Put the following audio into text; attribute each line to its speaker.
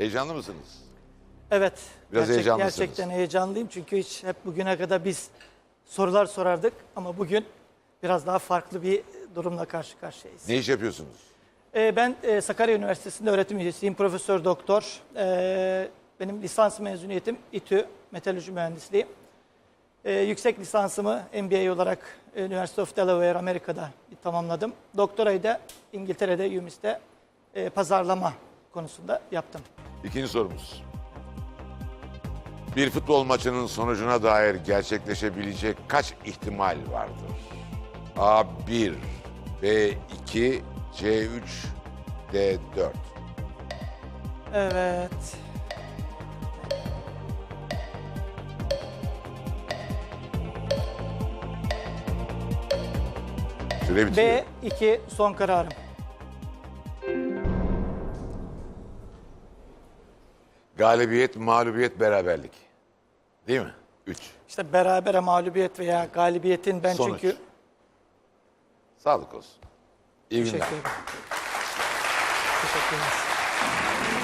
Speaker 1: Heyecanlı mısınız?
Speaker 2: Evet.
Speaker 1: Biraz
Speaker 2: gerçek-
Speaker 1: heyecanlısınız.
Speaker 2: Gerçekten heyecanlıyım çünkü hiç hep bugüne kadar biz sorular sorardık ama bugün biraz daha farklı bir durumla karşı karşıyayız.
Speaker 1: Ne iş yapıyorsunuz?
Speaker 2: Ee, ben e, Sakarya Üniversitesi'nde öğretim üyesiyim, profesör doktor. Ee, benim lisans mezuniyetim İTÜ, metalurji mühendisliği. Ee, yüksek lisansımı MBA olarak University of Delaware Amerika'da tamamladım. Doktorayı da İngiltere'de UMIS'te e, pazarlama konusunda yaptım.
Speaker 1: İkinci sorumuz. Bir futbol maçının sonucuna dair gerçekleşebilecek kaç ihtimal vardır? A1, B2, C3, D4.
Speaker 2: Evet.
Speaker 1: Süre bitiyor.
Speaker 2: B2 son kararım.
Speaker 1: Galibiyet, mağlubiyet, beraberlik. Değil mi? 3.
Speaker 2: İşte berabere mağlubiyet veya galibiyetin ben
Speaker 1: Sonuç.
Speaker 2: çünkü
Speaker 1: Sağlık olsun. İyi günler.
Speaker 2: teşekkür ederim. Teşekkür ederiz.